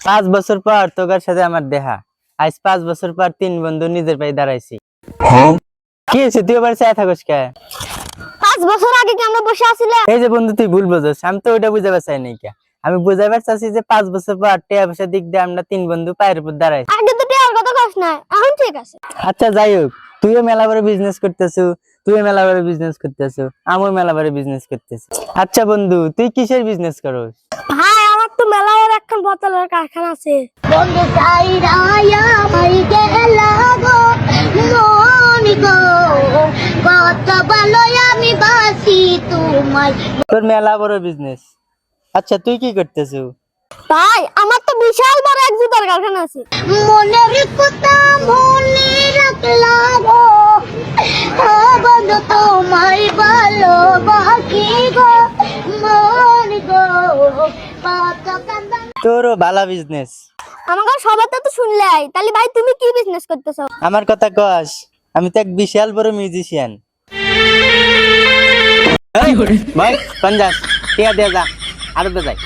পাঁচ বছর পর তোকার সাথে আমার দেখা। আজ পাঁচ বছর পর তিন বন্ধু নিজের পায়ে দাঁড়াইছি। কি হয়েছে? তুই আবার চায় থাকস কে? পাঁচ বছর আগে কি আমরা বসে আছিলাম এই যে বন্ধু তুই ভুল বুঝছ আমি তো ওইটা বুঝাবার চাই নাই কে। আমি বুঝাবার চাচ্ছি যে পাঁচ বছর পর টিয়া পয়সা দিক দিয়ে আমরা তিন বন্ধু পায়ের উপর দাঁড়াই। আগে তো টিয়ার কথা কস না এখন ঠিক আছে। আচ্ছা যাই হোক তুইও মেলা বড় বিজনেস করতেছো তুইও মেলা বড় বিজনেস করতেছো আমিও মেলা বড় বিজনেস করতেছি। আচ্ছা বন্ধু তুই কিসের বিজনেস করস? ভাই তো মেলা ওর একখান বোতলের কারখানা আছে। বন্ধু চাই রায়া গেলা গো মনি গো। কত ভালো আমি বাসি তোমায়। তোর মেলা বড় বিজনেস আচ্ছা তুই কি করতেছো? ভাই আমার তো বিশাল বড় এক জুতার কারখানা আছে। মনের কথা মনে রাখলা গো। ও বন্ধু তোমায় ভালোবাসি। তোর ভালো বিজনেস আমার সবার তো শুনলাই। তাহলে ভাই তুমি কি বিজনেস করতেছো? আমার কথা কস আমি তো এক বিশাল বড় মিউজিশিয়ান ভাই পঞ্জাব টিয়া দিয়ে যা আর যাই।